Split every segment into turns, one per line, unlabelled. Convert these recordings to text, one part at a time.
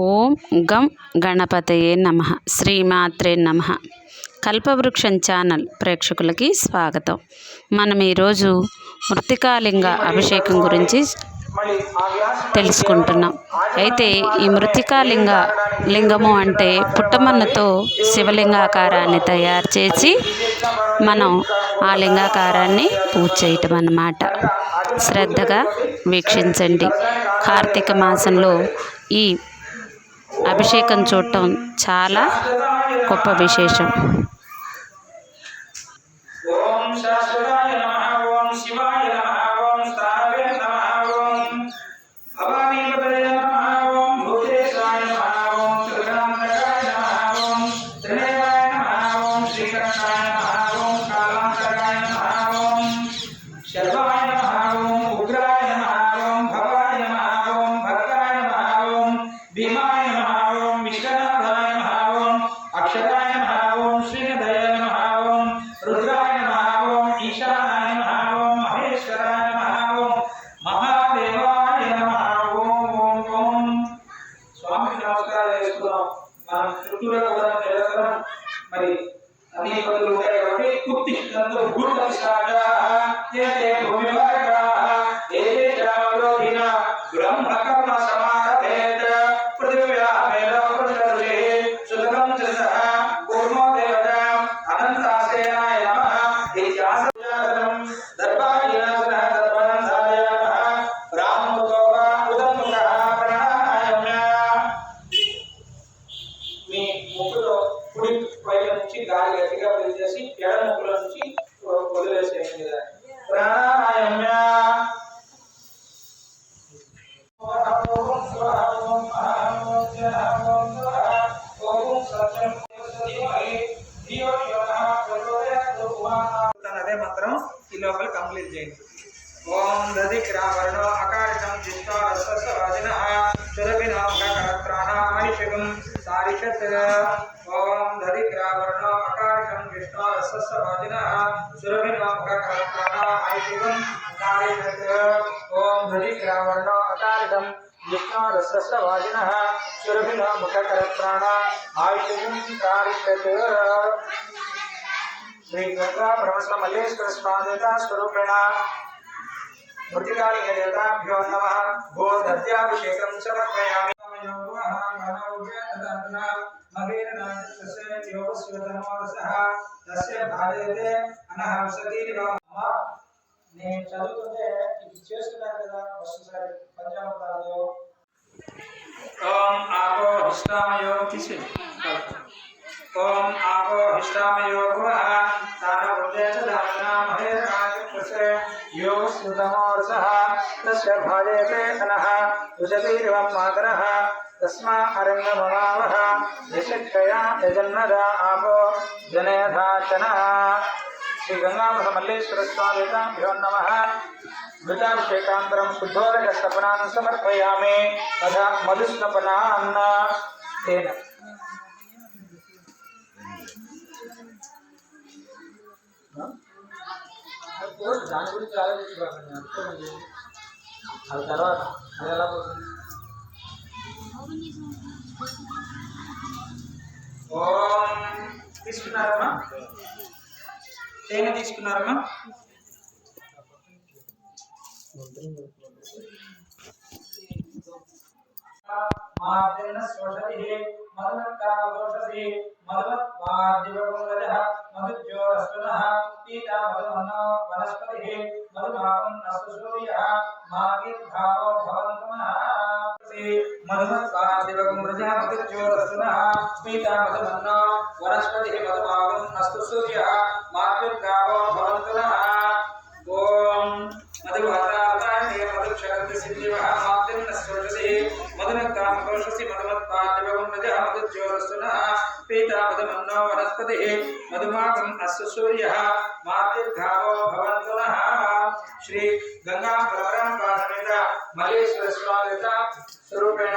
ఓం గం గణపతయే నమ. శ్రీమాత్రే నమ. కల్పవృక్షం ఛానల్ ప్రేక్షకులకి స్వాగతం. మనం ఈరోజు మృతికాలింగ అభిషేకం గురించి తెలుసుకుంటున్నాం. అయితే ఈ మృతికాలింగ లింగము అంటే పుట్టమన్నతో శివలింగాకారాన్ని తయారు చేసి మనం ఆ లింగాకారాన్ని పూజ చేయటం అన్నమాట. శ్రద్ధగా వీక్షించండి. కార్తీక మాసంలో ఈ అభిషేకం చూడటం చాలా గొప్ప విశేషం.
ఓం आदिकं कार्यभृत ॐ हरिग्रावर्णो अकारिकं विष्णोरस्तवाजिनः सुरभिनो मुखकरप्राण। आयुषं कार्यभृत श्री गंगा भ्रमस्व मल्लेश्वर स्वादेता स्वरूपेण मृतिकालिंग देवताभ्यो नमः गोधत्याभिषेकं నేను చదువుతుంటే ఇది చేస్తున్నారు కదా వస్తుంది పంచామృతాలు ఓం ఆపో హిష్టామయో ఓం ఆపో హిష్టామయో భువః తాన వృద్ధేచ దామనా మహేరాజక్షసే యో సుతమోర్సః తస్య భాజేతే అనః ఉషతీరివం మాతరః తస్మా అరంగమమావః యశక్షయా యజన్నదా ఆపో జనేధాచనః శ్రీ గంగామఠ మల్లేశ్వర స్వామిభ్యో నమ మృతాభిషేకాంతరం శుద్ధోదక స్నపనాన్ని సమర్పయామి తథా మధుస్నపనాన్న తేన దాని గురించి ఆలోచించుకోకండి అర్థమైంది అది తర్వాత అది ఎలా పోతుంది ఓం తీసుకున్నారమ్మా తేనె తీసుకున్నారమ్మా మాదిన స్వషతి మధుమత్కామోషసి మధుమత్వాదివగుణరజః మధుజ్యోరస్తునః పీతా మధుమన్నో వనస్పతిః మధుమావం అస్తు సూర్యः మాగిర్భావో భవంతుమః మధుమత్వాదివగుణరజः మధుజ్యోరస్తునః పీతా మధుమన్నో వనస్పతిః మధుమావం అస్తు సూర్యः మాగిర్భావో భవంతుమః ఓం మధువాతాయ మధుక్షరంతి సిద్ధివః మాద్రిన్న స్వర్గసి మధునక్తామకోషసి మధుమత్పాద్యవగుణజ మధుజ్యోరస్తునః పీతా మధుమన్నో వనస్పతిః మధుమాకం అస్సు సూర్యः మాతృఘావో భవంతునః శ్రీ గంగా పరపరంపా సమేత మల్లేశ్వర స్వామిత స్వరూపేణ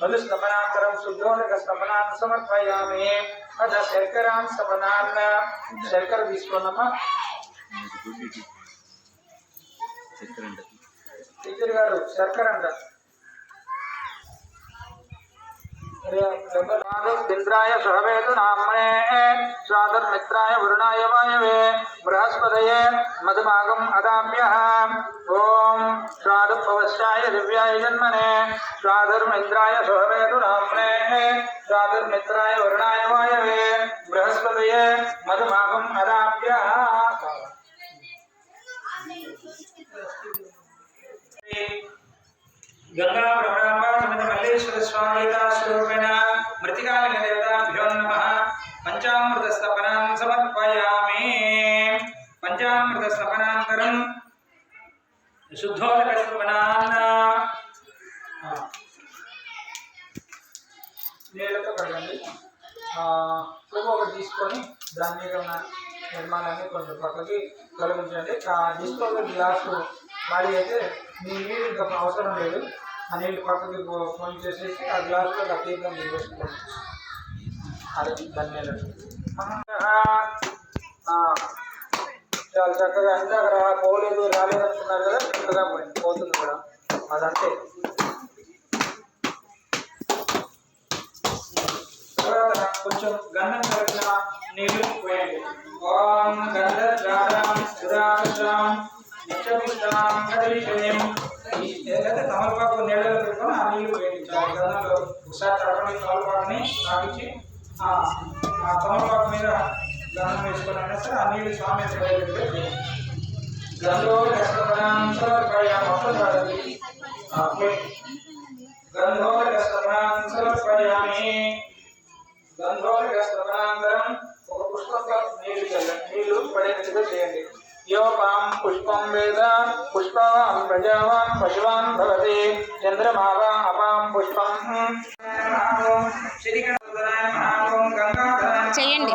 మధుస్తమనాంతరం శుద్ధోదక స్తమనాన్ని సమర్పయామి అథ శర్కరాన్ సమనాన్న శర్కర తీసుకున్నామా చక్కెర గారు శర్కర అంటారు इंद्राय सहवेतु नामने स्वातन्मित्राय वरुणाय वायवे, बृहस्पतये मधुभागम अदाम्यः। ॐ स्वादुपवस्याय दिव्याय जन्मने स्वाधर्मिन्द्राय सहवेतु नाम्ने स्वाधर्मित्राय वरुणाय वायवे, बृहस्पतये मधुभागम अदाम्य। గంగా బ్రహ్మాంబ సమేత మల్లేశ్వర స్వామి స్వరూపేణ మృతికాలిక నమ. పంచామృత స్థపనాం సమర్పయామి. పంచామృత స్థపనాంతరం శుద్ధోదక స్థపనాన్ నీళ్ళతో కడగండి. ఒకటి తీసుకొని దాని మీద ఉన్న నిర్మాణాన్ని కొంచెం పక్కకి తొలగించండి. డిస్పోజల్ గ్లాసు ఖాళీ అయితే మీ నీరు అవసరం లేదు. ఆ పక్కకి ఫోన్ చేసేసి ఆ గ్లాస్లో గట్టిగా మీరు వేసుకోండి అది దాని చాలా చక్కగా ఇందాక రా పోలేదు రాలేదు అంటున్నారు కదా చక్కగా పోయింది పోతుంది కూడా. అదంతే. కొంచెం గంధం కలిపిన నీళ్ళు పోయండి. ఓం గంధ గంధద్రాడాం సురాక్షాం నిత్యపుష్టాం కదలిషయం ఏదైతే తమలపాకు నీళ్ళలో పెట్టుకొని ఆ నీళ్ళు ఉపయోగించాలి చాలా ఒకసారి తడపని తమలపాకుని తాగించి ఆ తమలపాకు మీద గంధం వేసుకొని అయినా సరే ఆ నీళ్ళు స్వామి పెట్టి గంధో కష్టపడాం సమర్పయాం అప్పుడు కాదు గంధోదకస్తమనాం ఒక పుష్పంగా నీళ్ళు చల్లండి. నీళ్ళు పడేటట్టుగా చేయండి. యోపాం పుష్పం వేద పుష్ప ప్రజావాన్ పశువాన్ భవతి చంద్రమా వా అపాం పుష్పం
చెయ్యండి.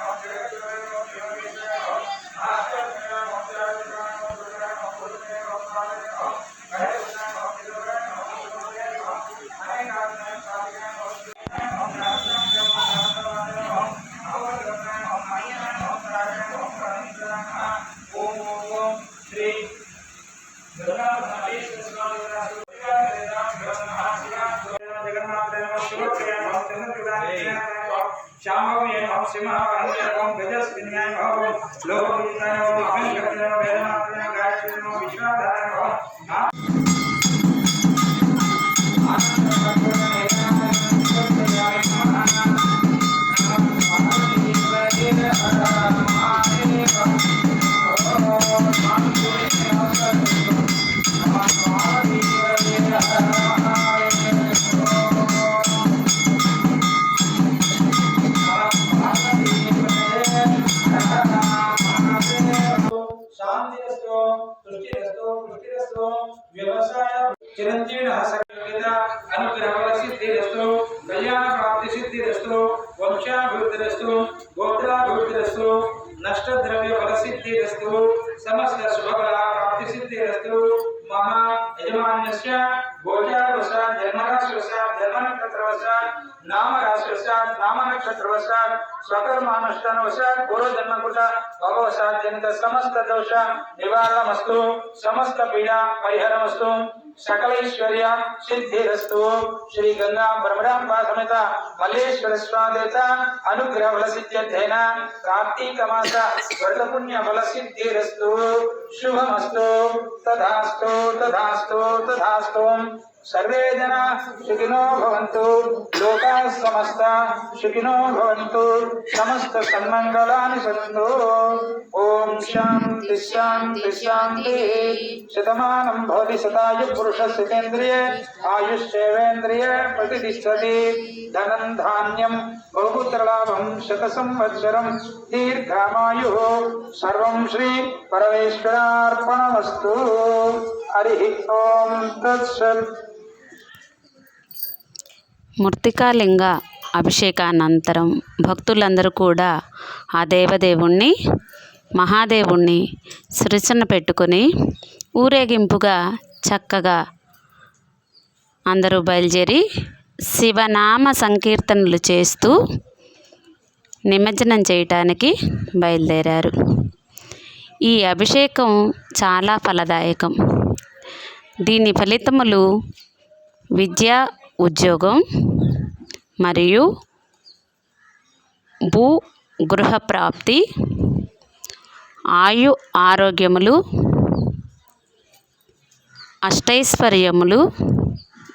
श्यामो ये हम सिमहा अंतर ओम गजस विनय भव लोक विनय ओम अभिन कपिल ओम वेदना गायत्री ओम विश्वाधार ओम ಚಿರಂಜೀವಿನ ಸಕಲಿತ ಅನುಗ್ರಹ ಸಿದ್ಧಿರಸ್ತು ಕಲ್ಯಾಣ ಪ್ರಾಪ್ತಿ ಸಿದ್ಧಿರಸ್ತು ವಂಶಾಭಿವೃದ್ಧಿರಸ್ತು, ಗೋತ್ರಾಭಿವೃದ್ಧಿರಸ್ತು ನಷ್ಟ ದ್ರವ್ಯ ಫಲ ಸಿದ್ಧಿರಸ್ತು ಸಮಸ್ತ ಶುಭಫಲ ಪ್ರಾಪ್ತಿ ಸಿದ್ಧಿರಸ್ತು ಮಮ ಯಜಮಾನ್ಯಸ್ಯ ಗೋಚಾರವಶಾತ್ ಜನ್ಮರಾಶಿವಶಾತ್ ಜನ್ಮನಕ್ಷತ್ರವಶಾತ್ ನಾಮರಾಶಿವಶಾತ್ ನಾಮನಕ್ಷತ್ರವಶಾತ್ ಸ್ವಕರ್ಮಾನುಷ್ಠಾನವಶ, ಪೂರ್ವಜನ್ಮಕುಟ ಭವವಶಾತ್ ಜನಿತ ಸಮಸ್ತ ದೋಷ, ನಿವಾರಣಮಸ್ತು, ಸಮಸ್ತ ಪೀಡಾ ಪರಿಹಾರಮಸ್ತು. సకలైశ్వర్య సిద్ధిరస్తు శ్రీ గంగా బ్రహ్మరాంబ సమేత మల్లేశ్వర స్వాదేత అనుగ్రహ ఫల సిద్ధ్యర్థేన కార్తీక మాస వ్రత పుణ్య ఫల సిద్ధిరస్తు శుభమస్తు తథాస్తు తథాస్తు తథాస్తు సర్వే జన సుఖినో భవంతు లోకా సమస్త సుఖినో భవంతు సమస్త సన్మంగళాని సంతు ఓం శాంతి శాంతి శాంతి. శతమానం భవతి శతాయ పురుష శతేంద్రియే ఆయుష్యేవేంద్రియే ప్రతిష్టతి. ధనం ధాన్యం బహుపుత్రలాభం శత సంవత్సరం దీర్ఘమాయు. సర్వం శ్రీ పరమేశ్వరార్పణమస్తు. హరి ఓం తత్సత్.
మృతికాలింగ అభిషేకానంతరం భక్తులందరూ కూడా ఆ దేవదేవుణ్ణి మహాదేవుణ్ణి సృజన పెట్టుకొని ఊరేగింపుగా చక్కగా అందరూ బయలుదేరి శివనామ సంకీర్తనలు చేస్తూ నిమజ్జనం చేయటానికి బయలుదేరారు. ఈ అభిషేకం చాలా ఫలదాయకం. దీని ఫలితములు విద్య ఉద్యోగం మరియు భూ గృహ ప్రాప్తి ఆయు ఆరోగ్యములు అష్టైశ్వర్యములు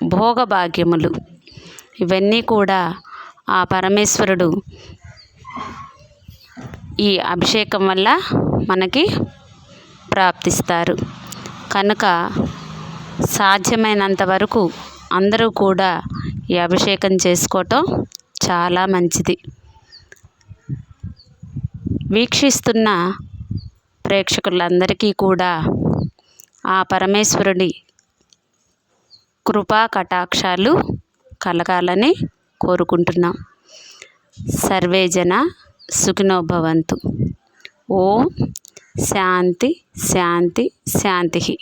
భోగభాగ్యములు. ఇవన్నీ కూడా ఆ పరమేశ్వరుడు ఈ అభిషేకం వల్ల మనకి ప్రాప్తిస్తారు. కనుక సాధ్యమైనంత వరకు అందరూ కూడా ఈ అభిషేకం చేసుకోవటం చాలా మంచిది. వీక్షిస్తున్న ప్రేక్షకులందరికీ కూడా ఆ పరమేశ్వరుడి కృపా కటాక్షాలు కలగాలని కోరుకుంటున్నాం. సర్వేజన సుఖినోభవంతు. ఓం శాంతి శాంతి శాంతి.